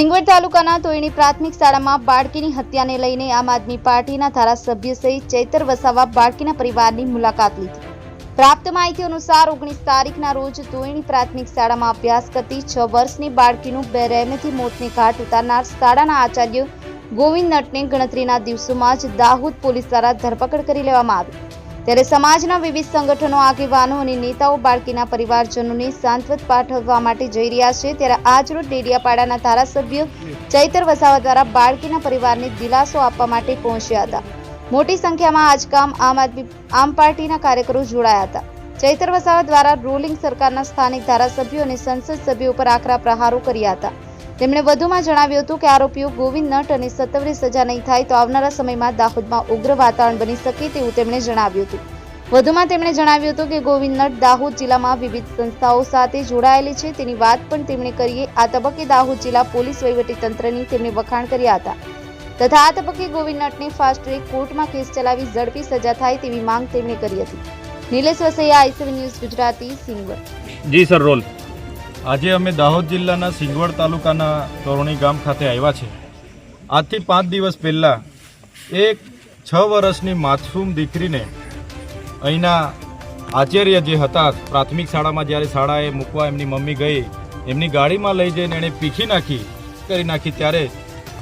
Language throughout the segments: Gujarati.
સિંગવડ તાલુકાના તોયણી પ્રાથમિક શાળામાં બાળકીની હત્યાને લઈને આમ આદમી પાર્ટીના ધારાસભ્ય સહિત ચૈતર વસાવા બાળકીના પરિવારની મુલાકાત લીધી. પ્રાપ્ત માહિતી અનુસાર ઓગણીસ તારીખના રોજ તોયણી પ્રાથમિક શાળામાં અભ્યાસ કરતી છ વર્ષની બાળકીનું બેરહેમેથી મોતને ઘાટ ઉતારનાર શાળાના આચાર્ય ગોવિંદ નટને ગણતરીના દિવસોમાં જ દાહોદ પોલીસ દ્વારા ધરપકડ કરી લેવામાં આવી. ત્યારે સમાજના વિવિધ સંગઠનો, આગેવાનો અને નેતાઓ બાળકીના પરિવારજનોને સાંત્વત પાઠવવા માટે જઈ રહ્યા છે. ત્યારે આજરોજ ડેડિયાપાડાના ધારાસભ્ય ચૈતર વસાવા દ્વારા બાળકીના પરિવારને દિલાસો આપવા માટે પહોંચ્યા હતા. મોટી સંખ્યામાં આજકામ આમ આદમી, આમ પાર્ટીના કાર્યકરો જોડાયા હતા. ચૈતર વસાવા દ્વારા રૂલિંગ સરકારના સ્થાનિક ધારાસભ્યો અને સંસદ સભ્યો પર આકરા પ્રહારો કર્યા હતા. તેમણે વધુમાં જણાવ્યું હતું કે આરોપીઓ ગોવિંદ નટ અને સત્તવરી સજા નહીં થાય તો આવનારા સમયમાં દાહોદમાં ઉગ્ર વાતાવરણ બની શકે તેવું તેમણે જણાવ્યું હતું. વધુમાં તેમણે જણાવ્યું હતું કે ગોવિંદ નટ દાહોદ જિલ્લામાં વિવિધ સંસ્થાઓ સાથે જોડાયેલી છે. તેની વાત પણ તેમણે કરી આ તબક્કે દાહોદ જિલ્લા પોલીસ વહીવટીતંત્રની તેમણે વખાણ કર્યા હતા. તથા આ તબક્કે ગોવિંદ નટને ફાસ્ટ ટ્રેક કોર્ટમાં કેસ ચલાવી ઝડપી સજા થાય તેવી માંગ તેમણે કરી હતી. Nilesh Vasaiya ICV news Gujarati, Singvad. Ji sir, role. આજે અમે દાહોદ જિલ્લાના સિંગવડ તાલુકાના તોરણી ગામ ખાતે આવ્યા છે. આજથી પાંચ દિવસ પહેલાં એક છ વર્ષની માસૂમ દીકરીને અહીંના આચાર્ય જે હતા પ્રાથમિક શાળામાં જ્યારે શાળાએ મૂકવા એમની મમ્મી ગઈ, એમની ગાડીમાં લઈ જઈને એણે પીખી નાખી, કરી નાખી ત્યારે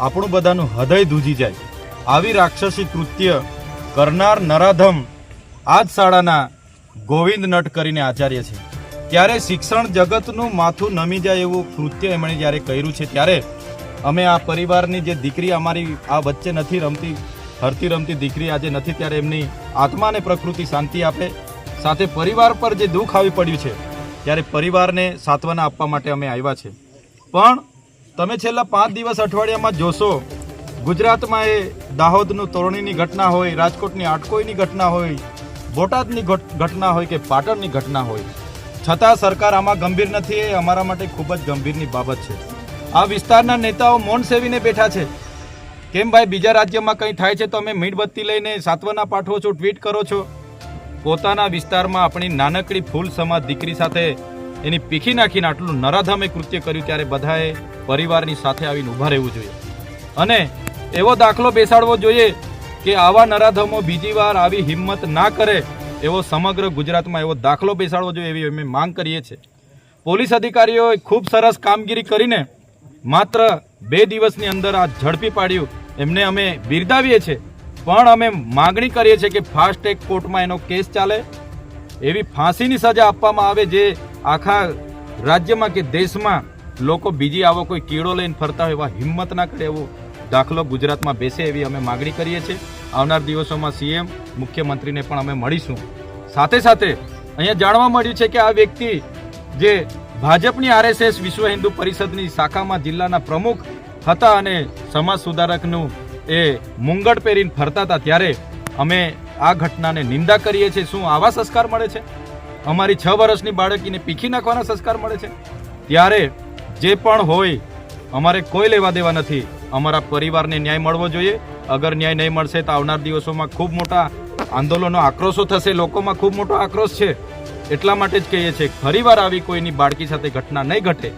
આપણું બધાનું હૃદય ધૂજી જાય. આવી રાક્ષસી કૃત્ય કરનાર નરાધમ આ જ શાળાના ગોવિંદ નટ કરીને આચાર્ય છે. ત્યારે શિક્ષણ જગતનું માથું નમી જાય એવું કૃત્ય એમણે જ્યારે કર્યું છે, ત્યારે અમે આ પરિવારની જે દીકરી અમારી આ વચ્ચે નથી રમતી, હરતી રમતી દીકરી આજે નથી, ત્યારે એમની આત્માને પ્રકૃતિ શાંતિ આપે, સાથે પરિવાર પર જે દુઃખ આવી પડ્યું છે, ત્યારે પરિવારને સાંત્વના આપવા માટે અમે આવ્યા છે. પણ તમે છેલ્લા પાંચ દિવસ અઠવાડિયામાં જોશો, ગુજરાતમાં એ દાહોદનું તોરણીની ઘટના હોય, રાજકોટની આટકોઈની ઘટના હોય, બોટાદની ઘટના હોય કે પાટણની ઘટના હોય છતાં સરકાર આમાં ગંભીર નથી, એ અમારા માટે ખૂબ જ ગંભીરની બાબત છે. આ વિસ્તારના નેતાઓ મૌન સેવીને બેઠા છે. કેમ ભાઈ, બીજા રાજ્યમાં કંઈ થાય છે તો અમે મીણબત્તી લઈને સાત્વના પાઠવો છો, ટ્વીટ કરો છો? પોતાના વિસ્તારમાં આપણી નાનકડી ફૂલ સમાજ દીકરી સાથે એની પીખી નાખીને આટલું નરાધમે કૃત્ય કર્યું ત્યારે બધાએ પરિવારની સાથે આવીને ઊભા રહેવું જોઈએ. અને એવો દાખલો બેસાડવો જોઈએ કે આવા નરાધમો બીજી વાર આવી હિંમત ના કરે એવો સમગ્ર ગુજરાતમાં એવો દાખલો બેસાડવો જોઈએ એવી અમે માંગ કરીએ છીએ. પોલીસ અધિકારીઓએ ખૂબ સરસ કામગીરી કરીને માત્ર બે દિવસની અંદર આ ઝડપી પાડ્યું. એમને અમે બિરદાવીએ છીએ. પણ અમે માગણી કરીએ છીએ કે ફાસ્ટ ટ્રેક કોર્ટમાં એનો કેસ ચાલે. એવી ફાંસીની સજા આપવામાં આવે જે આખા રાજ્યમાં કે દેશમાં લોકો બીજી આવો કોઈ કીડો લઈને ફરતા હોય એવા હિંમત ના કરે એવો દાખલો ગુજરાતમાં બેસે એવી અમે માગણી કરીએ છીએ. આવનાર દિવસોમાં સીએમ, મુખ્યમંત્રીને પણ અમે મળીશું. સાથે સાથે અહીંયા જાણવા મળ્યું છે કે આ વ્યક્તિ જે ભાજપની આરએસએસ વિશ્વ હિન્દુ પરિષદની શાખામાં જિલ્લાના પ્રમુખ હતા અને સમાજ સુધારકનું એ મુંગટ પહેરીને ફરતા હતા, ત્યારે અમે આ ઘટનાને નિંદા કરીએ છીએ. શું આવા સંસ્કાર મળે છે? અમારી છ વર્ષની બાળકીને પીખી નાખવાના સંસ્કાર મળે છે? ત્યારે જે પણ હોય, અમારે કોઈ લેવા દેવા નથી. અમારા પરિવારને ન્યાય મળવો જોઈએ. અગર ન્યાય નહીં મળશે તો આવનાર દિવસોમાં ખૂબ મોટા આંદોલનો આક્રોશો થશે, લોકોમાં ખૂબ મોટો આક્રોશ છે. એટલા માટે જ કહીએ છીએ, ફરીવાર આવી કોઈની બાળકી સાથે ઘટના નહીં ઘટે.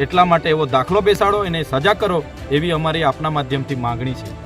એટલા માટે એવો દાખલો બેસાડો, એને સજા કરો, એવી અમારી આપના માધ્યમથી માંગણી છે.